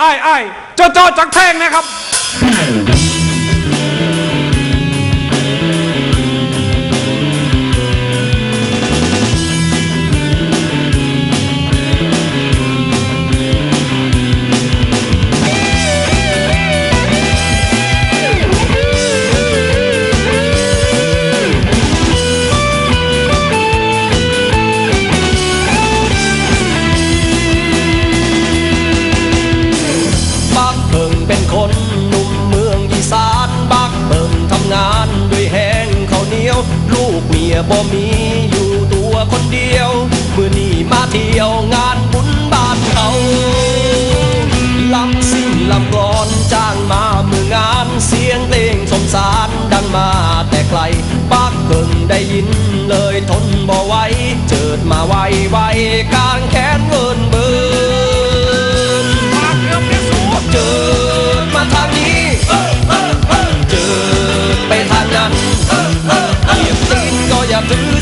ไอ้ไอ้ายเจ้าจอจักแท่งนะครับ บ่มีอยู่ตัวคนเดียว มือนี้มาเที่ยวงานบุญบ้านเขาลำซิ่งลำกลอนจ้างมามืองานเสียงเพลงสมสารดังมาแต่ไกลบักเพิ่งได้ยินเลยทนบ่ไหวเจิดมาไวไวกลางแขนเวินเบ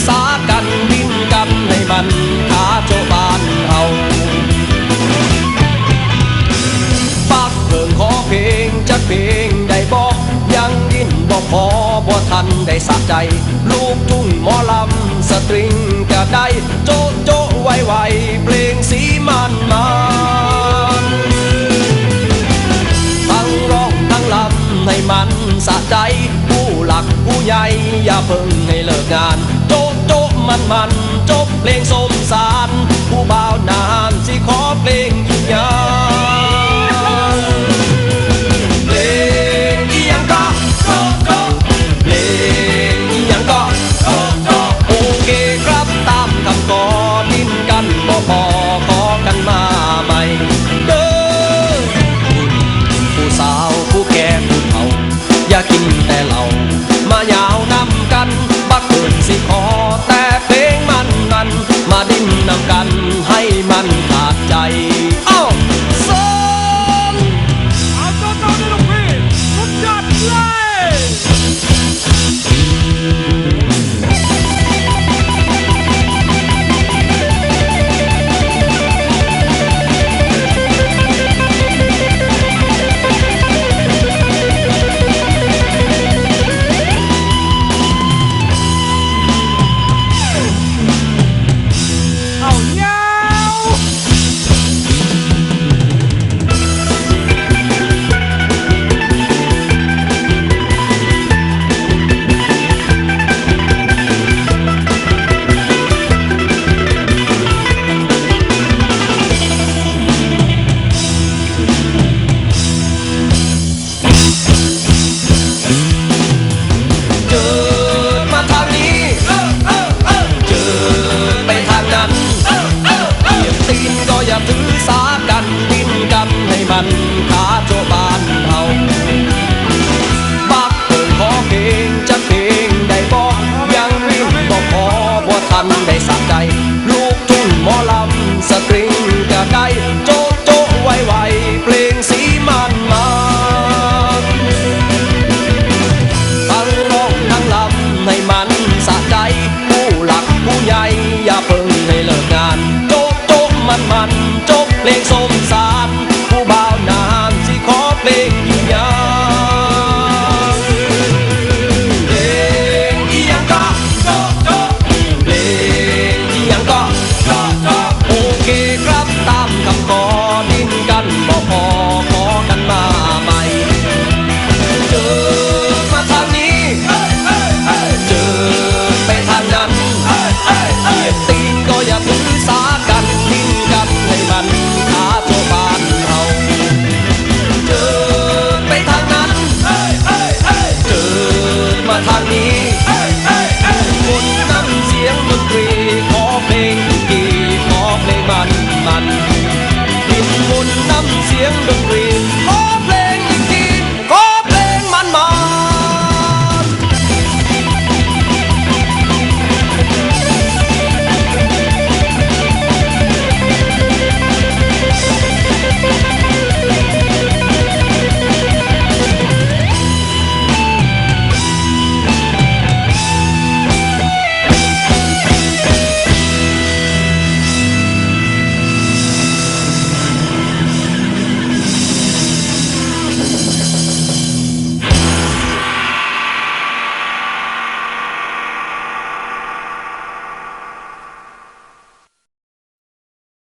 สากันดิ้นกันให้มันขาโจบานเฮาปากเพิ่งขอเพลงจักเพลงได้บอกยังยินบอกพอบ่ทันได้สะใจ ลูกทุ่งหมอลำสตริงก็ได้โจะโจะไวไวเพลงสีมันมันทั้งร้องทั้งลำให้มันสะใจ ผู้หลักผู้ใหญ่อย่าเพิ่งให้เลิกงาน มันมันจบเพลงสมสาร ผู้บ่าวนานสิขอเพลงอีกอย่าง กันขาโจบานเฮาปักเอิขอเพลงจะเพลงได้บอกยังไม่บอกพอบ่ทันได้สัะใจ ลูกทุ่งหมอลา